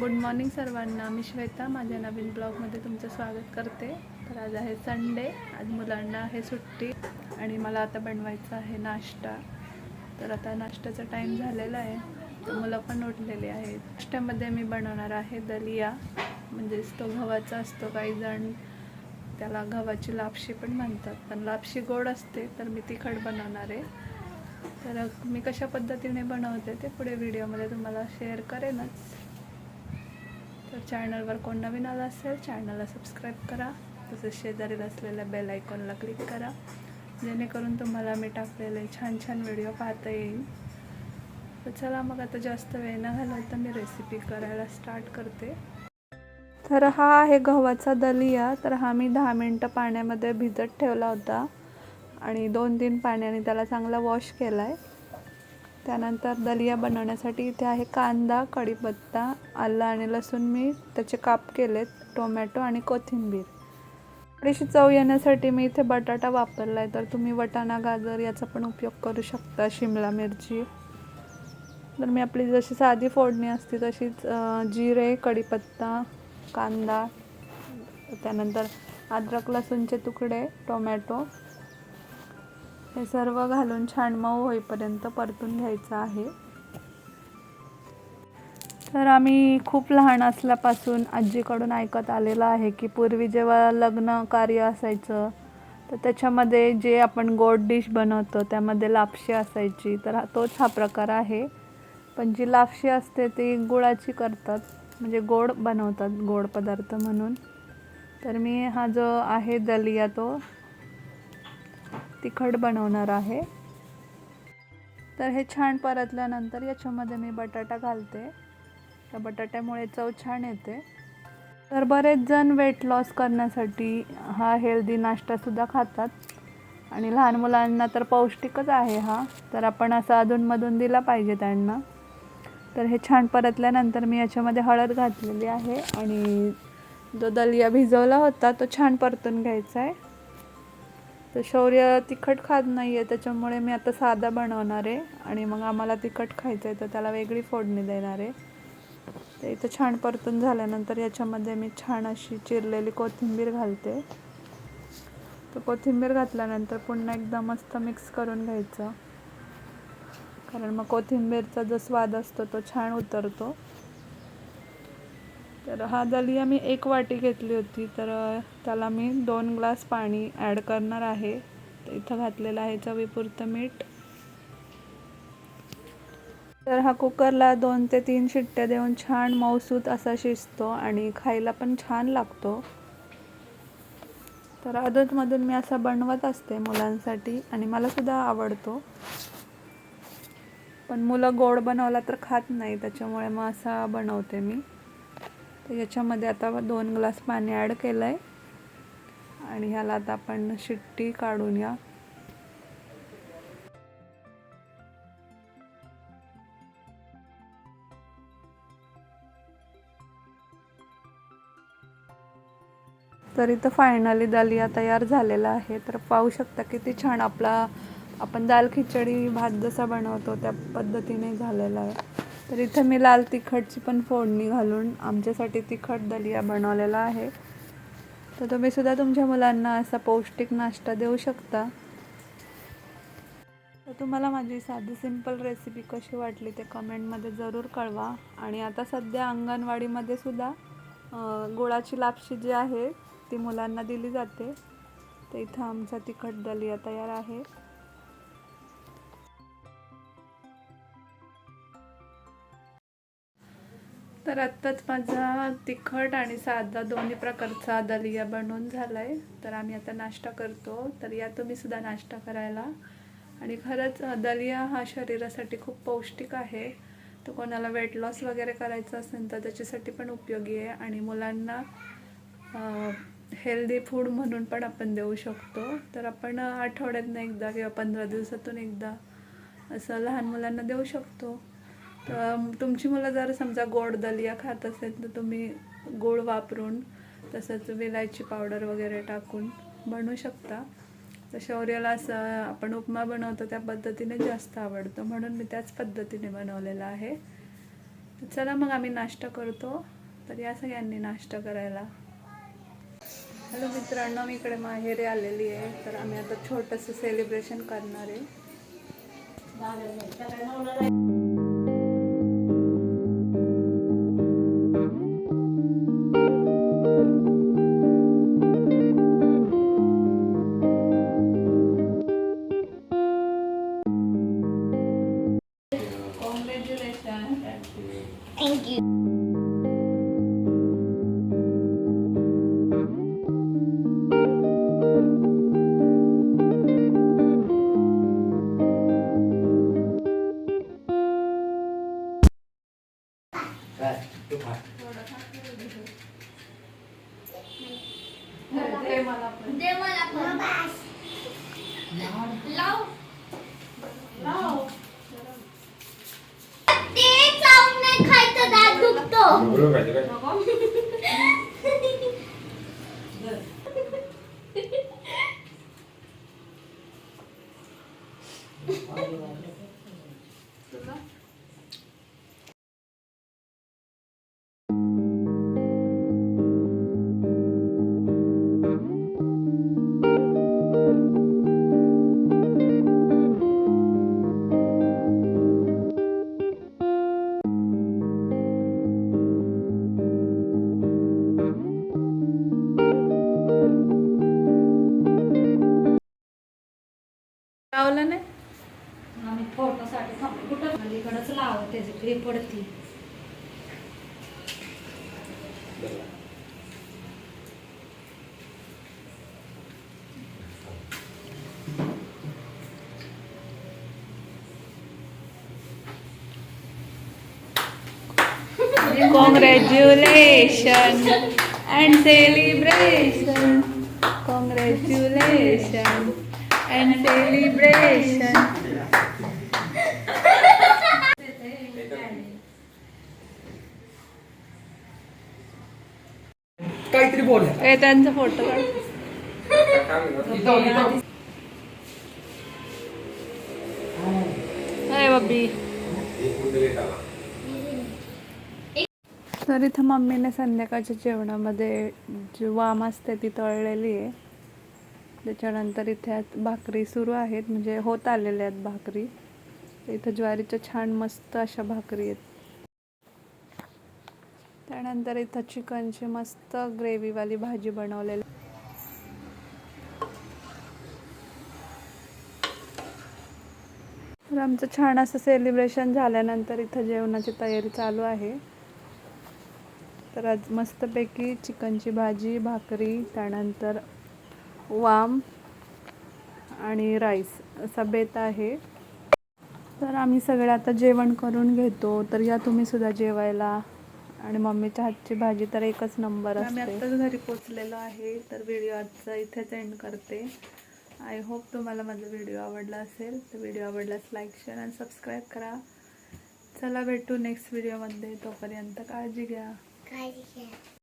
Good morning सर्वांना. मी श्वेता माझ्या नवीन ब्लॉगमध्ये तुमचं स्वागत करते. तर आज आहे संडे आज मुलांना आहे सुट्टी आणि मला आता बनवायचा आहे नाश्ता. तर आता नाश्त्याचा टाईम झालेला आहे. तर मुलं पण उठलेली आहेत. नाश्त्यामध्ये मी बनवणार आहे दलिया म्हणजेच तो गव्हाचा असतो काही जण त्याला गव्हाची लापशी पण म्हणतात. पण लापशी गोड असते तर मी तिखट बनवणार आहे. तर मी कशा पद्धतीने बनवते ते पुढे व्हिडिओमध्ये तुम्हाला शेअर करेनच. चॅनलवर कोण नवीन आला असेल चॅनलला सबस्क्राईब करा. तसेच शेजारील असलेल्या बेल आयकॉनला क्लिक करा. जेणेकरून तुम्हाला मी टाकलेले छान छान व्हिडिओ पाहता येईल. तर चला मग आता जास्त वेळ न घालवता मी रेसिपी करायला स्टार्ट करते. तर हा आहे गव्हाचा दलिया. तर हा मी दहा मिनटं पाण्यामध्ये भिजत ठेवला होता. आणि दोन तीन पाण्याने त्याला चांगला वॉश केला आहे त्यानंतर दलिया बनवण्यासाठी इथे आहे कांदा कढीपत्ता आलं आणि लसूण मी त्याचे काप केलेत टोमॅटो आणि कोथिंबीर. थोडीशी चव येण्यासाठी मी इथे बटाटा वापरला आहे तर तुम्ही वटाणा गाजर याचा पण उपयोग करू शकता शिमला मिरची. तर मी आपली जशी साधी फोडणी असते तशीच जिरे कढीपत्ता कांदा त्यानंतर अद्रक लसूणचे तुकडे टोमॅटो हे सर्व घालून छान मऊ होईपर्यंत परतून घ्यायचं आहे. तर आम्ही खूप लहान असल्यापासून आजीकडून ऐकत आलेलं आहे की पूर्वी जेव्हा लग्न कार्य असायचं तर त्याच्यामध्ये जे आपण गोड डिश बनवतो त्यामध्ये लापशी असायची. तर हा तोच हा प्रकार आहे. पण जी लापशी असते ती गुळाची करतात म्हणजे गोड बनवतात गोड पदार्थ म्हणून. तर मी हा जो आहे दलिया तो तिखट बनवणार आहे. तर हे छान परतल्यानंतर याच्यामध्ये मी बटाटा घालते. त्या बटाट्यामुळे चव छान येते. तर बरेच जण वेट लॉस करण्यासाठी हा हेल्दी नाश्तासुद्धा खातात. आणि लहान मुलांना तर पौष्टिकच आहे हा. तर आपण असा अधूनमधून दिला पाहिजे त्यांना. तर हे छान परतल्यानंतर मी याच्यामध्ये हळद घातलेली आहे. आणि जो दलिया भिजवला होता तो छान परतून घ्यायचा आहे. तर शौर्य तिखट खात नाही आहे त्याच्यामुळे मी आता साधा बनवणार आहे. आणि मग आम्हाला तिखट खायचं आहे तर त्याला वेगळी फोडणी देणार आहे. तर इथं छान परतून झाल्यानंतर याच्यामध्ये मी छान अशी चिरलेली कोथिंबीर घालते. तर कोथिंबीर घातल्यानंतर पुन्हा एकदा मस्त मिक्स करून घ्यायचं. कारण मग कोथिंबीरचा जो स्वाद असतो तो छान उतरतो. तर हा दलिया मी एक वाटी घेतली होती तर त्याला मी दोन ग्लास पाणी ॲड करणार आहे. तर इथं घातलेलं आहे चवीपुरतं मीठ. तर हा कुकरला दोन ते तीन शिट्ट्या देऊन छान मऊसूत असा शिजतो आणि खायला पण छान लागतो. तर अधूनमधून मी असा बनवत असते मुलांसाठी आणि मलासुद्धा आवडतो. पण मुलं गोड बनवला तर खात नाही त्याच्यामुळे मग असा बनवते मी. तर याच्यामध्ये आता दोन ग्लास पाणी ॲड केलं आहे आणि ह्याला आता आपण शिट्टी काढून या. तर इथं फायनली दलिया तयार झालेला आहे. तर पाहू शकता किती छान आपला आपण दाल खिचडी भात जसा बनवतो त्या पद्धतीने झालेला आहे. तर इथं मी लाल तिखटची पण फोडणी घालून आमच्यासाठी तिखट दलिया बनवलेला आहे. तर तुम्ही सुद्धा तुमच्या मुलांना असा पौष्टिक नाश्ता देऊ शकता. तर तुम्हाला माझी साधी सिंपल रेसिपी कशी वाटली ते कमेंटमध्ये जरूर कळवा. आणि आता सध्या अंगणवाडीमध्ये सुद्धा गुळाची लापशी जी आहे ती मुलांना दिली जाते. तर इथं आमचा तिखट दलिया तयार आहे. तर आत्ताच माझा तिखट आणि साधा दोन्ही प्रकारचा दलिया बनवून झाला आहे तर आम्ही आता नाश्ता करतो. तर या तुम्हीसुद्धा नाश्ता करायला. आणि खरंच दलिया हा शरीरासाठी खूप पौष्टिक आहे. तर कोणाला वेट लॉस वगैरे करायचं असेल तर त्याच्यासाठी पण उपयोगी आहे. आणि मुलांना हेल्दी फूड म्हणून पण आपण देऊ शकतो. तर आपण आठवड्यातनं एकदा किंवा पंधरा दिवसातून एकदा असं लहान मुलांना देऊ शकतो. तुमची मुलं जर समजा गोड दलिया खात असेल तर तुम्ही गोड वापरून तसंच विलायची पावडर वगैरे टाकून बनवू शकता. तर शौर्याला असं आपण उपमा बनवतो त्या पद्धतीने जास्त आवडतो. म्हणून मी त्याच पद्धतीने बनवलेला आहे. चला मग आम्ही नाश्ता करतो. तर या सगळ्यांनी नाश्ता करायला. हॅलो मित्रांनो मी इकडे माहेरी आलेली आहे. तर आम्ही आता छोटंसं सेलिब्रेशन करणार आहे. Thank you. ते मला पण दे मला पण. लाव. ते चावून नाही खायचं दात दुखतो बरोबर पाहिजे काय तुला लावलं नाही आम्ही फोटोसाठी थांबलो कुठं अलीकडंच लावत त्याची हे पडती Congratulations and celebration. Congratulations and celebration. काहीतरी बोल. ए त्यांचा फोटो काढ. अरे बाबी. तर इथं मम्मीने संध्याकाळच्या जेवणामध्ये जी वाम असते ती तळलेली आहे. त्याच्यानंतर इथे आत भाकरी सुरू आहेत म्हणजे होत आलेल्या आहेत भाकरी. इथं ज्वारीच्या छान मस्त अशा भाकरी आहेत. त्यानंतर इथं चिकनची मस्त ग्रेव्हीवाली भाजी बनवलेली. तर आमचं छान असं सेलिब्रेशन झाल्यानंतर इथं जेवणाची तयारी चालू आहे. तर आज मस्तपैकी चिकनची भाजी भाकरी त्यानंतर वाम आणि राईस असा बेत आहे. तर आम्ही सगळे आता जेवण करून घेतो. तर या तुम्ही सुद्धा जेवायला. आणि मम्मीच्या हातची भाजी तर एकच नंबर असते. आम्ही आत्ताच घरी पोचलेलो आहे. तर व्हिडिओ आजचा इथेच एंड करते. आय होप तुम्हाला माझा व्हिडिओ आवडला असेल तर व्हिडिओ आवडल्यास लाईक शेअर आणि सबस्क्राईब करा. चला भेटू नेक्स्ट व्हिडिओमध्ये तोपर्यंत काळजी घ्या. काळजी घ्या.